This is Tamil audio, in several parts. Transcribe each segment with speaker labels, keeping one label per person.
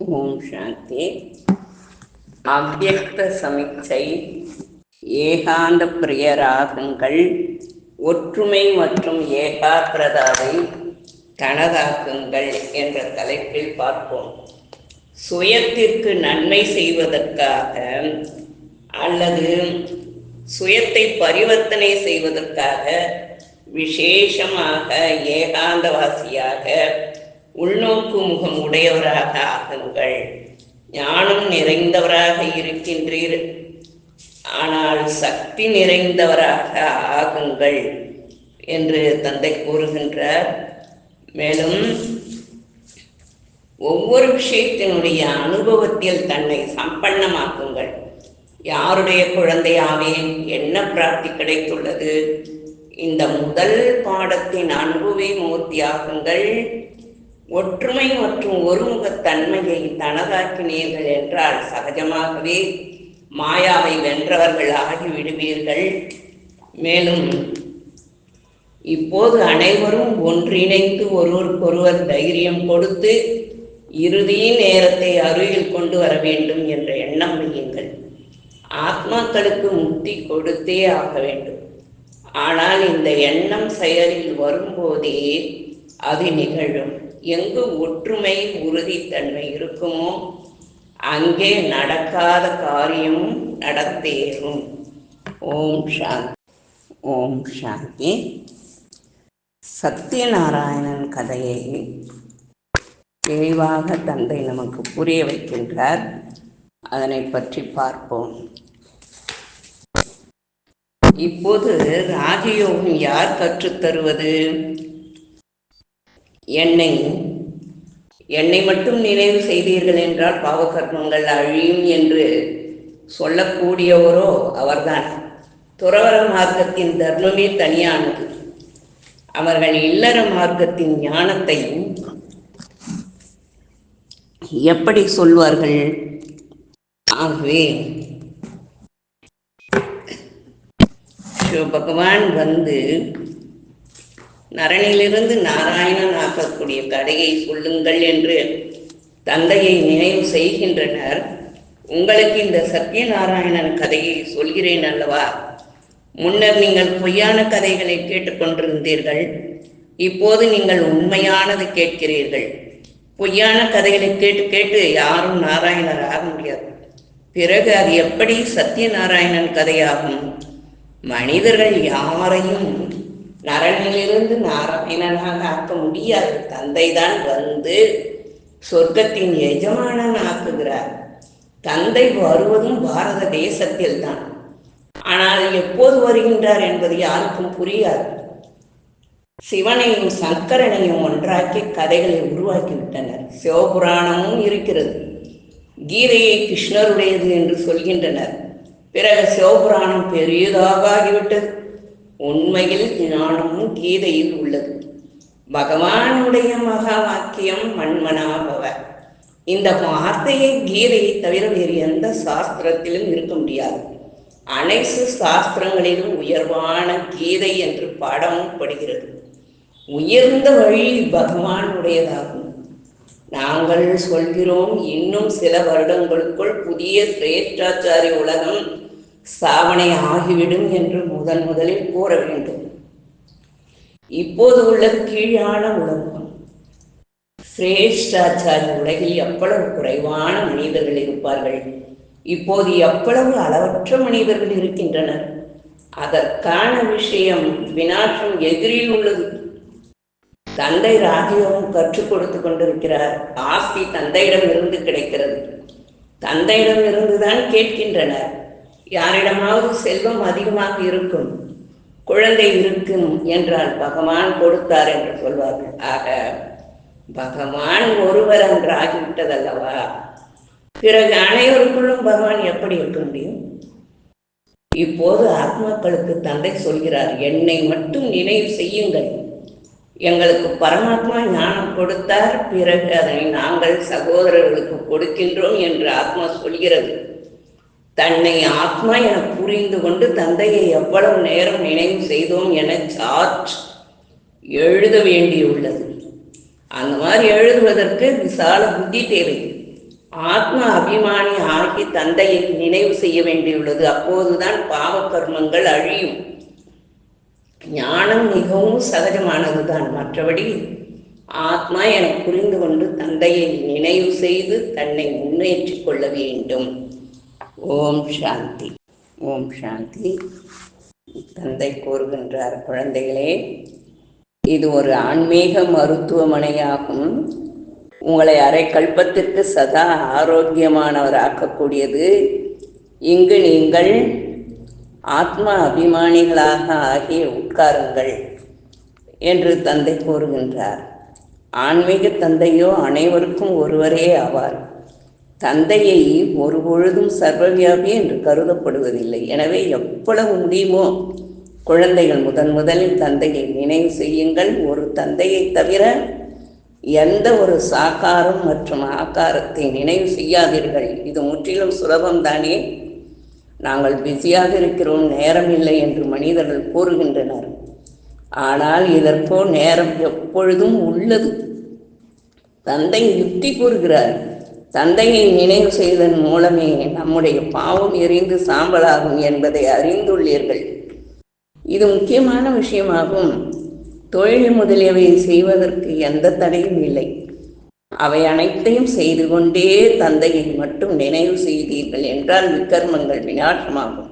Speaker 1: ஓம் சாந்தி. அவ்வக்த சமிச்சை ஏகாந்த பிரியராகங்கள் ஒற்றுமை மற்றும் ஏகாகிரதாவை தனதாக்குங்கள் என்ற தலைப்பில் பார்ப்போம். சுயத்திற்கு நன்மை செய்வதற்காக அல்லது சுயத்தை பரிவர்த்தனை செய்வதற்காக விசேஷமாக ஏகாந்தவாசியாக உள்நோக்கு முகம் உடையவராக ஆகுங்கள். ஞானம் நிறைந்தவராக இருக்கின்றீர். ஆனால் சக்தி நிறைந்தவராக ஆகுங்கள் என்று தந்தை கூறுகின்றார். மேலும் ஒவ்வொரு விஷயத்தினுடைய அனுபவத்தில் தன்னை சம்பன்னமாக்குங்கள். யாருடைய குழந்தையாவேன் என்ன பிராப்தி கிடைத்துள்ளது? இந்த முதல் பாடத்தின் அனுபவி மூர்த்தியாகுங்கள். ஒற்றுமை மற்றும் ஒருமுகத்தன்மையை தனதாக்கினீர்கள் என்றால் சகஜமாகவே மாயாவை வென்றவர்கள் ஆகிவிடுவீர்கள். மேலும் இப்போது அனைவரும் ஒன்றிணைந்து ஒருவருக்கொருவர் தைரியம் கொடுத்து இறுதி நேரத்தை அருகில் கொண்டு வர வேண்டும் என்ற எண்ணம் வையுங்கள். ஆத்மாக்களுக்கு முக்தி கொடுத்தே ஆக வேண்டும். ஆனால் இந்த எண்ணம் செயலில் வரும்போதே அது நிகழும். எங்கு ஒற்றுமை உறுதித்தன்மை இருக்குமோ அங்கே நடக்காத காரியமும் நடந்தேறும். ஓம் சாந்தி. ஓம் சாந்தி. சத்யநாராயணன் கதையை தெளிவாக தந்தை நமக்கு புரிய வைக்கின்றார். அதனை பற்றி பார்ப்போம். இப்போது ராஜயோகம் யார் கற்றுத்தருவது? என்னை என்னை மட்டும் நினைவு செய்தீர்கள் என்றால் பாவகர்மங்கள் அழியும் என்று சொல்லக்கூடியவரோ அவர்தான். துறவர மார்க்கத்தின் தர்மமே தனியானது. அவர்கள் இல்லற மார்க்கத்தின் ஞானத்தை எப்படி சொல்வார்கள்? ஆகவே பகவான் வந்து நரனிலிருந்து நாராயணன் ஆக்கக்கூடிய கதையை சொல்லுங்கள் என்று தந்தையை நினைவு செய்கின்றனர். உங்களுக்கு இந்த சத்யநாராயணன் கதையை சொல்கிறேன் அல்லவா? முன்னர் நீங்கள் பொய்யான கதைகளை கேட்டுக்கொண்டிருந்தீர்கள். இப்போது நீங்கள் உண்மையானது கேட்கிறீர்கள். பொய்யான கதைகளை கேட்டு கேட்டு யாரும் நாராயணர் ஆக முடியாது. பிறகு அது எப்படி சத்யநாராயணன் கதையாகும்? மனிதர்கள் யாரையும் நரனிலிருந்து நாராயணனாக ஆக்க முடியாது. தந்தை தான் வந்து சொர்க்கத்தின் எஜமானன் ஆக்குகிறார் தந்தை வருவதும் பாரத தேசத்தில் தான் ஆனால் எப்போது வருகின்றார் என்பது யாருக்கும் புரியாது. சிவனையும் சங்கரனையும் ஒன்றாக்கி கதைகளை உருவாக்கிவிட்டனர். சிவபுராணமும் இருக்கிறது. கீதையை கிருஷ்ணருடையது என்று சொல்கின்றனர். பிறகு சிவபுராணம் பெரியதாக ஆகிவிட்டது உண்மையில் ஞானமும் கீதையில் உள்ளது. பகவானுடைய மகா வாக்கியம் மண்மனாபவ இந்த வார்த்தையை கீதையை தவிர வேறு எந்த சாஸ்திரத்திலும் இருக்க முடியாது. அனைத்து சாஸ்திரங்களிலும் உயர்வான கீதை என்று பாடமும் படுகிறது. உயர்ந்த வழி பகவானுடையதாகும். நாங்கள் சொல்கிறோம் இன்னும் சில வருடங்களுக்குள் புதிய சிரேஷ்டாச்சாரி உலகம் சாவணை ஆகிவிடும் என்று முதன் முதலில் கூற வேண்டும். இப்போது உள்ளது கீழான உலகம். சிரேஷ்டாச்சாரி உலகில் எவ்வளவு குறைவான மனிதர்கள் இருப்பார்கள்? இப்போது எவ்வளவு அளவற்ற மனிதர்கள் இருக்கின்றனர்? அதற்கான விஷயம் வினாற்றும் எதிரில் உள்ளது. தந்தை ராஜயோகம் கற்றுக் கொடுத்து கொண்டிருக்கிறார். ஆஸ்தி தந்தையிடம் இருந்து கிடைக்கிறது. தந்தையிடம் இருந்துதான் கேட்கின்றனர். யாரிடமாவது செல்வம் அதிகமாக இருக்கும். குழந்தை இருக்கும் என்றால் பகவான் கொடுத்தார் என்று சொல்வார்கள். ஆக பகவான் ஒருவர் என்று ஆகிவிட்டதல்லவா? பிறகு அனைவருக்குள்ளும் பகவான் எப்படி இருக்க முடியும்? இப்போது ஆத்மாக்களுக்கு தந்தை சொல்கிறார் என்னை மட்டும் நினைவு செய்யுங்கள். எங்களுக்கு பரமாத்மா ஞானம் கொடுத்தார் பிறகு அதனை நாங்கள் சகோதரர்களுக்கு கொடுக்கின்றோம் என்று ஆத்மா சொல்கிறது. தன்னை ஆத்மா என புரிந்து கொண்டு தந்தையை எவ்வளவு நேரம் நினைவு செய்தோம் என சார்ஜ் எழுத வேண்டியுள்ளது. அந்த மாதிரி எழுதுவதற்கு விசால புத்தி தேவை. ஆத்ம அபிமானி ஆகி தந்தையை நினைவு செய்ய வேண்டியுள்ளது. அப்போதுதான் பாவ கர்மங்கள் அழியும். ஞானம் மிகவும் சகஜமானதுதான். மற்றபடி ஆத்மா என புரிந்து கொண்டு தந்தையை நினைவு செய்து தன்னை முன்னேற்றிக் கொள்ள வேண்டும். ஓம் சாந்தி. ஓம் சாந்தி. தந்தை கூறுகின்றார் குழந்தைகளே இது ஒரு ஆன்மீக மருத்துவமனையாகும். உங்களை அரை கல்பத்திற்கு சதா ஆரோக்கியமானவராக்கக்கூடியது. இங்கு நீங்கள் ஆத்ம அபிமானிகளாக ஆகி உட்காருங்கள் என்று தந்தை கூறுகின்றார். ஆன்மீக தந்தையோ அனைவருக்கும் ஒருவரே ஆவார். தந்தையை ஒருபொழுதும் சர்வவியாபி என்று கருதப்படுவதில்லை. எனவே எவ்வளவு முடியுமோ? குழந்தைகள் முதன் முதலில் தந்தையை நினைவு செய்யுங்கள். ஒரு தந்தையை தவிர எந்த ஒரு சாக்காரம் மற்றும் ஆக்காரத்தை நினைவு செய்யாதீர்கள். இது முற்றிலும் சுலபம்தானே நாங்கள் பிஸியாக இருக்கிறோம். நேரம் இல்லை என்று மனிதர்கள் கூறுகின்றனர். ஆனால் இதற்கோ நேரம் எப்பொழுதும் உள்ளது. தந்தை யுக்தி கூறுகிறார். தந்தையை நினைவு செய்ததன் மூலமே நம்முடைய பாவம் எரிந்து சாம்பலாகும் என்பதை அறிந்துள்ளீர்கள். இது முக்கியமான விஷயமாகும். தொழில் முதலியவை செய்வதற்கு எந்த தடையும் இல்லை. அவை அனைத்தையும் செய்து கொண்டே தந்தையை மட்டும் நினைவு செய்தீர்கள் என்றால் விக்கர்மங்கள் விநாசமாகும்.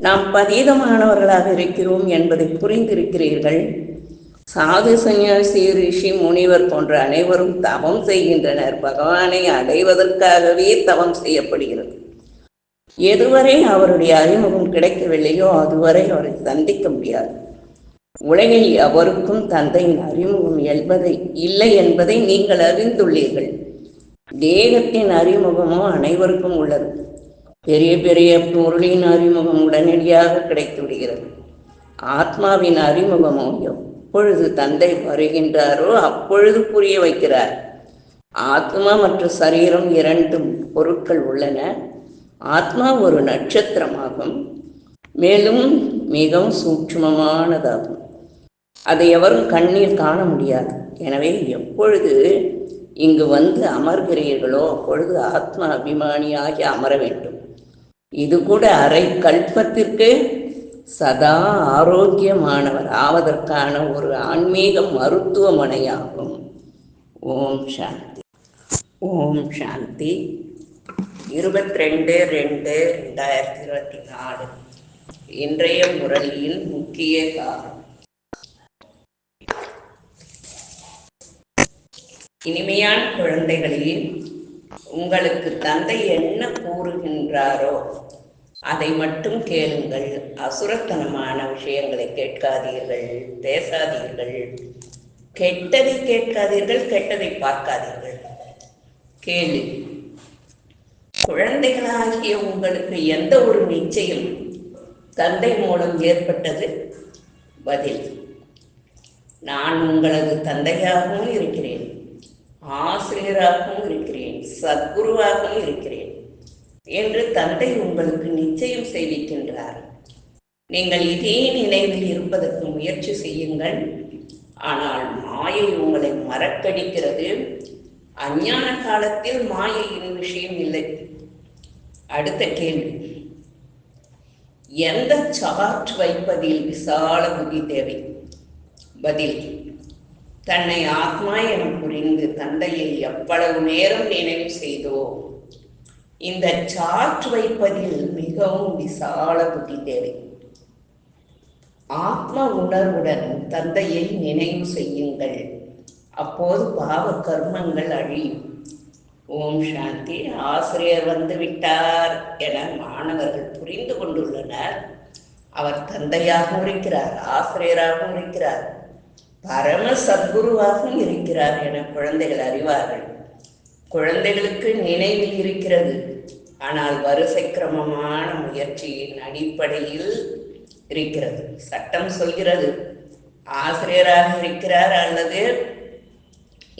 Speaker 1: நாம் பதீதமானவர்களாக இருக்கிறோம் என்பதை புரிந்திருக்கிறீர்கள். சாது சந்நியாசி ரிஷி முனிவர் போன்ற அனைவரும் தவம் செய்கின்றனர். பகவானை அடைவதற்காகவே தவம் செய்யப்படுகிறது. எதுவரை அவருடைய அறிமுகம் கிடைக்கவில்லையோ அதுவரை அவரை சந்திக்க முடியாது. உலகில் எவருக்கும் தந்தையின் அறிமுகம் என்பதை இல்லை என்பதை நீங்கள் அறிந்துள்ளீர்கள். தேகத்தின் அறிமுகமோ அனைவருக்கும் உள்ளது. பெரிய பெரிய பொருளின் அறிமுகம் உடனடியாக கிடைத்து விடுகிறது. ஆத்மாவின் அறிமுகமோ எப்பொழுது தந்தை வருகின்றாரோ அப்பொழுது புரிய வைக்கிறார். ஆத்மா மற்றும் சரீரம் இரண்டும் பொருட்கள் உள்ளன. ஆத்மா ஒரு நட்சத்திரமாகும். மேலும் மிகவும் சூட்சமமானதாகும். அதை எவரும் கண்ணில் காண முடியாது. எனவே எப்பொழுது இங்கு வந்து அமர்கிறீர்களோ அப்பொழுது ஆத்மா அபிமானியாகி அமர வேண்டும். இது கூட அரை கல்பத்திற்கு சதா ஆரோக்கியமானவர் ஆவதற்கான ஒரு ஆன்மீக மருத்துவமனையாகும். ஓம் சாந்தி. ஓம் சாந்தி. இருபத்தி ரெண்டு ரெண்டு ரெண்டாயிரத்தி இருபத்தி நாலு இன்றைய முறையின் முக்கிய காரணம். இனிமையான குழந்தைகளில் உங்களுக்கு தந்தை என்ன கூறுகின்றாரோ அதை மட்டும் கேளுங்கள். அசுரத்தனமான விஷயங்களை கேட்காதீர்கள். பேசாதீர்கள். கெட்டதை கேட்காதீர்கள் கெட்டதை பார்க்காதீர்கள். கேளு. குழந்தைகளாகிய உங்களுக்கு எந்த ஒரு நிச்சயம் தந்தை மூலம் ஏற்பட்டது? பதில். நான் உங்களது தந்தையாகவும் இருக்கிறேன். ஆசிரியராகவும் இருக்கிறேன். சத்குருவாகவும் இருக்கிறேன். என்று தந்தை உங்களுக்கு நிச்சயம் செய்விக்கின்றார். நீங்கள் இதே நினைவில் இருப்பதற்கு முயற்சி செய்யுங்கள். ஆனால் மாயை உங்களை மறக்கடிக்கிறது. அஞ்ஞான காலத்தில் மாயையின் விஷயம் இல்லை. அடுத்த கேள்வி. எந்த சார்ட் வைப்பதில் விசால புத்தி தேவை? பதில். தன்னை ஆத்மா என புரிந்து தந்தையை எவ்வளவு நேரம் நினைவு செய்தோ இந்த சார்ட் வைப்பதில் மிகவும் விசால புத்தி தேவை. ஆத்ம உணர்வுடன் தந்தையை நினைவு செய்யுங்கள். அப்போது பாவ கர்மங்கள் அழியும் ஓம் சாந்தி. ஆசிரியர் வந்து விட்டார் என மாணவர்கள் புரிந்து கொண்டுள்ளனர். அவர் தந்தையாகவும் இருக்கிறார் ஆசிரியராகவும் இருக்கிறார். பரம சத்குருவாகவும் இருக்கிறார் என குழந்தைகள் அறிவார்கள். குழந்தைகளுக்கு நினைவில் இருக்கிறது. ஆனால் வரிசை கிரமமான முயற்சியின் அடிப்படையில் இருக்கிறது. சட்டம் சொல்கிறது ஆசிரியராக இருக்கிறார் அல்லது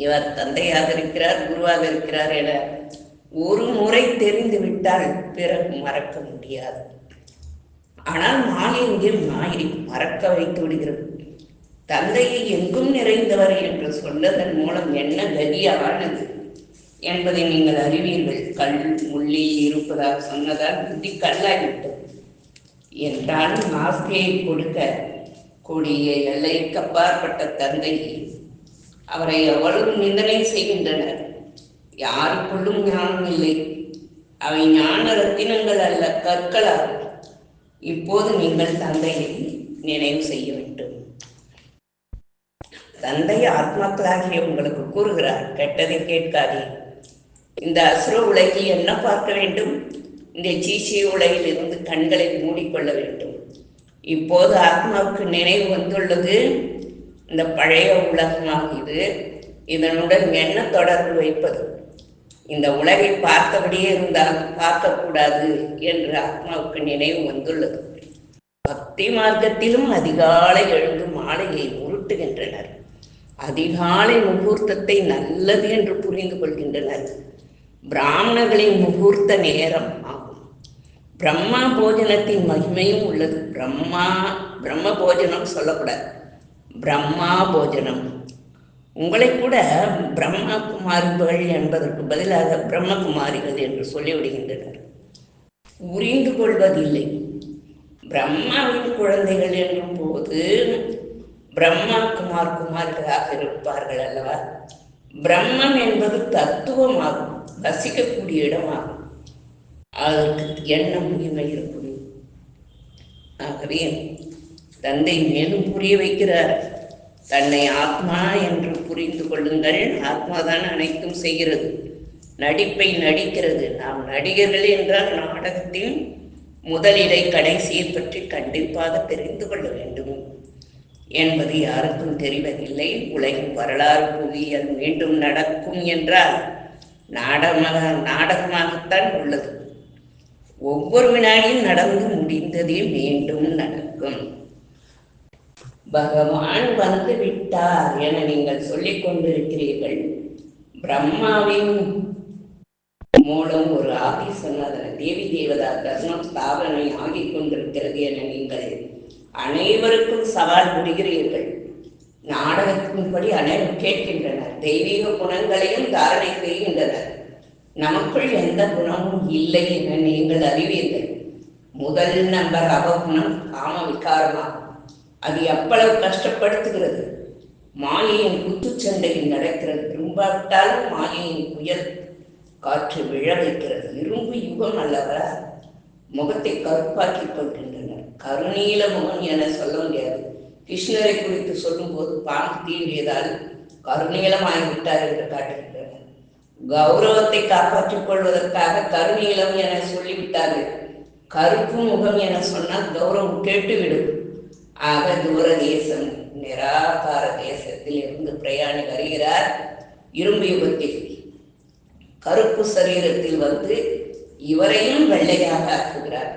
Speaker 1: இவர் தந்தையாக இருக்கிறார் குருவாக இருக்கிறார் என ஒரு முறை தெரிந்து விட்டால் பிறகு மறக்க முடியாது. ஆனால் மாயை மாயை மறக்க வைத்து விடுகிறது. தந்தையை எங்கும் நிறைந்தவர் என்று சொன்னதன் மூலம் என்ன கதியானது? என்பதை நீங்கள் அறிவீர்கள். கல் உள்ளே இருப்பதாக சொன்னதால் புத்தி கல்லாகிவிட்டது. என்றாலும் ஆஸ்தியை கொடுக்க கூடிய எல்லைக்கு அப்பாற்பட்ட தந்தை அவரை எவ்வளவு நிந்தனை செய்கின்றனர். யாருக்குள்ளும் ஞானம் இல்லை. அவை ஞான ரத்தினங்கள் அல்ல கற்களாகும். இப்போது நீங்கள் தந்தையை நினைவு செய்ய வேண்டும். தந்தை ஆத்மாக்களாகிய உங்களுக்கு கூறுகிறார் கெட்டதை கேட்காதே இந்த அசுர உலகில் என்ன பார்க்க வேண்டும்? இந்த சீசிய உலகில் இருந்து கண்களை மூடிக்கொள்ள வேண்டும். இப்போது ஆத்மாவுக்கு நினைவு வந்துள்ளது. இந்த பழைய உலகமாக இது இதனுடன் என்ன தொடர்பு வைப்பது? இந்த உலகை பார்த்தபடியே இருந்தால் பார்க்கக்கூடாது என்று ஆத்மாவுக்கு நினைவு வந்துள்ளது. பக்தி மார்க்கத்திலும் அதிகாலை எழுந்து மாலையை உருட்டுகின்றனர். அதிகாலை முகூர்த்தத்தை நல்லது என்று புரிந்து கொள்கின்றனர். பிராமணர்களின் முகூர்த்த நேரம் ஆகும். பிரம்மா போஜனத்தின் மகிமையும் உள்ளது. பிரம்மா பிரம்ம போஜனம் சொல்லக்கூடாது. பிரம்மா போஜனம். உங்களை கூட பிரம்மா குமாரிகள் என்பதற்கு பதிலாக பிரம்மகுமாரிகள் என்று சொல்லிவிடுகின்றனர். புரிந்து கொள்வதில்லை. பிரம்மாவின் குழந்தைகள் என்னும் போது பிரம்மா குமார் குமார்களாக இருப்பார்கள் அல்லவா? பிரம்மம் என்பது தத்துவமாகும். வசிக்கக்கூடிய இடமாகும். அதற்கு என்ன முகிமை இருக்கும்? ஆகவே தந்தை மேலும் புரிய வைக்கிறார். தன்னை ஆத்மா என்று புரிந்து கொள்ளுங்கள். ஆத்மாதான் அனைத்தும் செய்கிறது. நடிப்பை நடிக்கிறது. நாம் நடிகர்கள் என்றால் நாடகத்தின் முதலிடை கடைசியை பற்றி கண்டிப்பாக தெரிந்து கொள்ள வேண்டும் என்பது யாருக்கும் தெரிவதில்லை. உலகின் வரலாறு புவியியல் மீண்டும் நடக்கும் என்றால் நாடகமாக நாடகமாகத்தான் உள்ளது. ஒவ்வொரு வினாடியும் நடந்து முடிந்ததே மீண்டும் நடக்கும். பகவான் வந்து விட்டார் என நீங்கள் சொல்லிக் கொண்டிருக்கிறீர்கள். பிரம்மாவின் மூலம் ஒரு ஆதி சொன்னதன தேவி தேவதா தர்மம் ஸ்தாபனை ஆகிக் கொண்டிருக்கிறது என நீங்கள் அனைவருக்கும் சவால் விடுகிறீர்கள் நாடகத்தின்படி அனைவரும் கேட்கின்றனர். தெய்வீக குணங்களையும் தாரணை செய்கின்றனர். நமக்குள் எந்த குணமும் இல்லை என நீங்கள் அறிவீர்கள். முதல் நம்பர் அவகுணம் காம விகாரமாகும் அது எவ்வளவு கஷ்டப்படுத்துகிறது. மாயையின் குத்துச்சண்டையில் நடக்கிறது. விரும்பாவிட்டாலும் மாயையின் புயல் காற்று விழ வைக்கிறது இரும்பு யுகம் அல்லவா? முகத்தை கருப்பாக்கிக் கொள்கின்றனர். கருநீல முகம் என சொல்ல முடியாது. கிருஷ்ணரை குறித்து சொல்லும்போது பானம் தீண்டியதால் கருநீளமாகிவிட்டார் என்று காட்டுகின்றனர். கௌரவத்தை காப்பாற்றிக் கொள்வதற்காக கருநீலம் என சொல்லிவிட்டார்கள். கருப்பு முகம் என சொன்னால் கௌரவம் கேட்டுவிடும். ஆக தூர தேசம் நிராகார தேசத்தில் இருந்து பிரயாணி வருகிறார் இரும்பு யுகத்தில். கருப்பு சரீரத்தில் வந்து இவரையும் வெள்ளையாக ஆக்குகிறார்.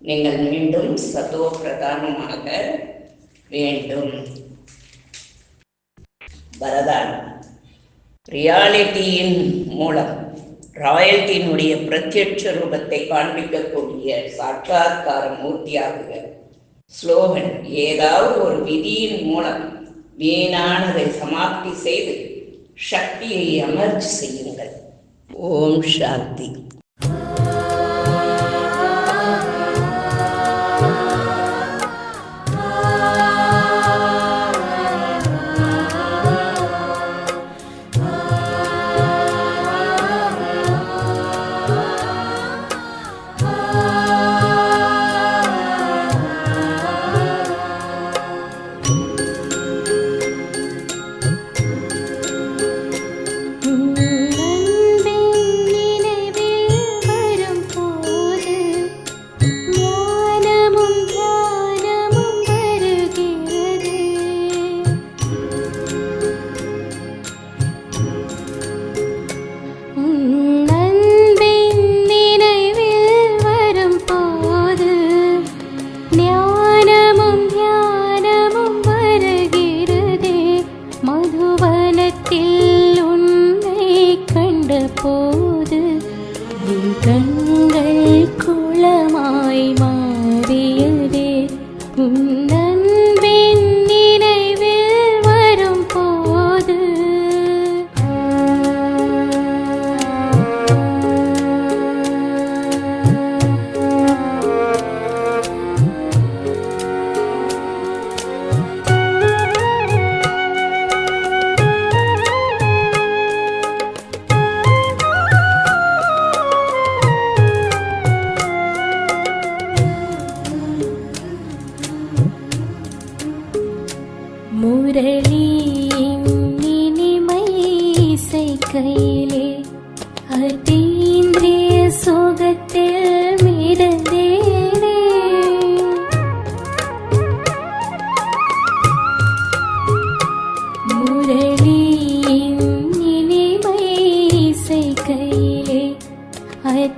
Speaker 1: நீங்கள் மீண்டும் சதோ பிரதானமாக வேண்டும். பரதான் ரியாலிட்டியின் மூலம் ராயல்டியினுடைய பிரத்யட்ச ரூபத்தை காண்பிக்கக்கூடிய சாட்சாத்கார மூர்த்தியாகுக. ஸ்லோகன் ஏதாவது ஒரு விதியின் மூலம் வீணானதை சமாப்தி செய்து சக்தியை அமர்ச்சி செய்யுங்கள். ஓம் சாந்தி.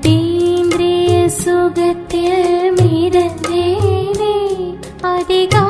Speaker 2: അതീന്ദ്രിയ സുഖത്തിൽ മിരഞ്ഞേനെ അധികം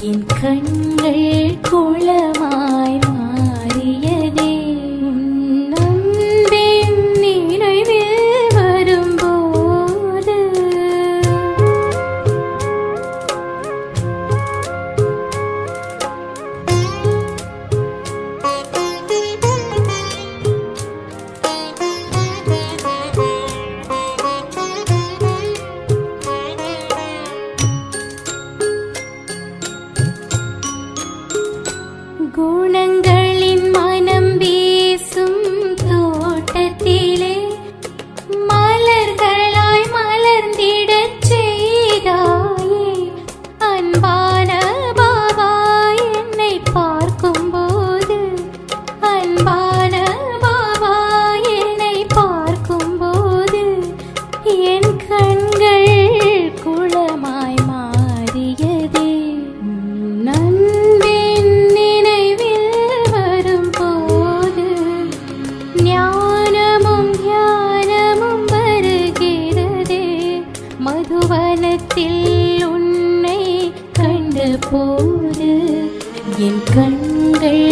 Speaker 2: என் கண்கள் குளம் போது என் கண்கள்